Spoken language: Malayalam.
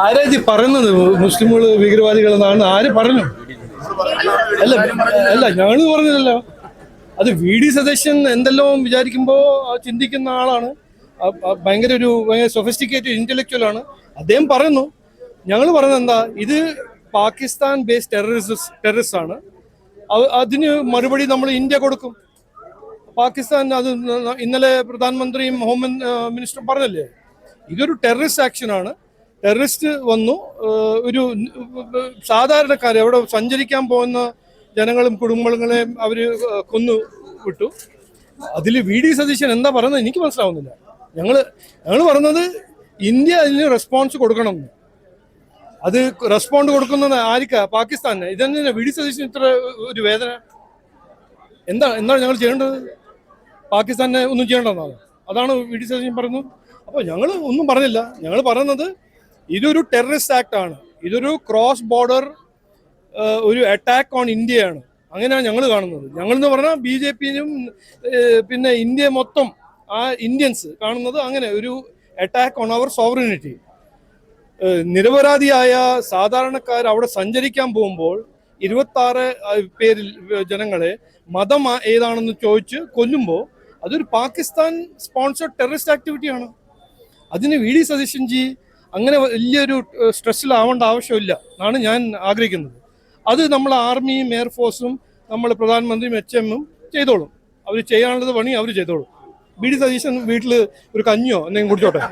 ആരാ ഇത് പറയുന്നത്? മുസ്ലിമുകൾ ഭീകരവാദികളെന്നാണ്. ആര് പറഞ്ഞു? അല്ല അല്ല ഞങ്ങൾ പറഞ്ഞില്ലല്ലോ. അത് വി ഡി സതീശൻ എന്തെല്ലാം വിചാരിക്കുമ്പോൾ ചിന്തിക്കുന്ന ആളാണ്. ഭയങ്കര ഒരു ഭയങ്കര സൊഫിസ്റ്റിക്കേറ്റഡ് ഇന്റലക്ച്വൽ ആണ്. അദ്ദേഹം പറയുന്നു. ഞങ്ങൾ പറയുന്നത് എന്താ? ഇത് പാകിസ്ഥാൻ ബേസ്ഡ് ടെററിസ്റ്റ് ടെററിസ്റ്റ് ആണ്. അത് അതിന് മറുപടി നമ്മൾ ഇന്ത്യ കൊടുക്കും. പാകിസ്ഥാൻ അത് ഇന്നലെ പ്രധാനമന്ത്രിയും ഹോം മിനിസ്റ്ററും പറഞ്ഞല്ലേ? ഇതൊരു ടെററിസ്റ്റ് ആക്ഷനാണ് ടെററിസ്റ്റ് വന്നു. ഒരു സാധാരണക്കാർ അവിടെ സഞ്ചരിക്കാൻ പോകുന്ന ജനങ്ങളും കുടുംബങ്ങളെയും അവർ കൊന്നു വിട്ടു. അതിൽ വി ഡി സതീശൻ എന്താ പറയുന്നത് എനിക്ക് മനസ്സിലാവുന്നില്ല. ഞങ്ങൾ ഞങ്ങൾ പറഞ്ഞത് ഇന്ത്യ അതിന് റെസ്പോൺസ് കൊടുക്കണം. അത് റെസ്പോണ്ട് കൊടുക്കുന്നത് ആർക്കാ? പാകിസ്ഥാന് ഇതന്നെ വി ഡി സതീശൻ ഇത്ര ഒരു വേദന? എന്താ എന്താണ് ഞങ്ങൾ ചെയ്യേണ്ടത്? പാകിസ്ഥാനെ ഒന്നും ചെയ്യേണ്ടതെന്നാണ് അതാണ് വി ഡി സതീശൻ പറഞ്ഞു അപ്പോൾ ഞങ്ങൾ ഒന്നും പറഞ്ഞില്ല. ഞങ്ങൾ പറയുന്നത് ഇതൊരു ടെററിസ്റ്റ് ആക്ട് ആണ്. ഇതൊരു ക്രോസ് ബോർഡർ ഒരു അറ്റാക്ക് ഓൺ ഇന്ത്യയാണ്. അങ്ങനെയാണ് ഞങ്ങൾ കാണുന്നത്. ഞങ്ങൾ എന്ന് പറഞ്ഞാൽ ബി ജെ പിയും പിന്നെ ഇന്ത്യ മൊത്തം ആ ഇന്ത്യൻസ് കാണുന്നത് അങ്ങനെ ഒരു അറ്റാക്ക് ഓൺ അവർ സോവറിനിറ്റി നിരപരാധിയായ സാധാരണക്കാർ അവിടെ സഞ്ചരിക്കാൻ പോകുമ്പോൾ ഇരുപത്തി ആറ് പേരിൽ ജനങ്ങളെ മതം ഏതാണെന്ന് ചോദിച്ച് കൊല്ലുമ്പോൾ അതൊരു പാകിസ്ഥാൻ സ്പോൺസർഡ് ടെററിസ്റ്റ് ആക്ടിവിറ്റിയാണ് അതിന് വി ഡി സതീശൻ ജി അങ്ങനെ വലിയൊരു സ്ട്രെസ്സിലാവേണ്ട ആവശ്യമില്ല. എന്നാണ് ഞാൻ ആഗ്രഹിക്കുന്നത്. അത് നമ്മൾ ആർമിയും എയർഫോഴ്സും നമ്മൾ പ്രധാനമന്ത്രിയും എച്ച് എമ്മും ചെയ്തോളും. അവർ ചെയ്യാനുള്ളത് പണി അവർ ചെയ്തോളും. ബി ഡി സതീശൻ വീട്ടിൽ ഒരു കഞ്ഞിയോ എന്തെങ്കിലും കുടിച്ചോട്ടെ?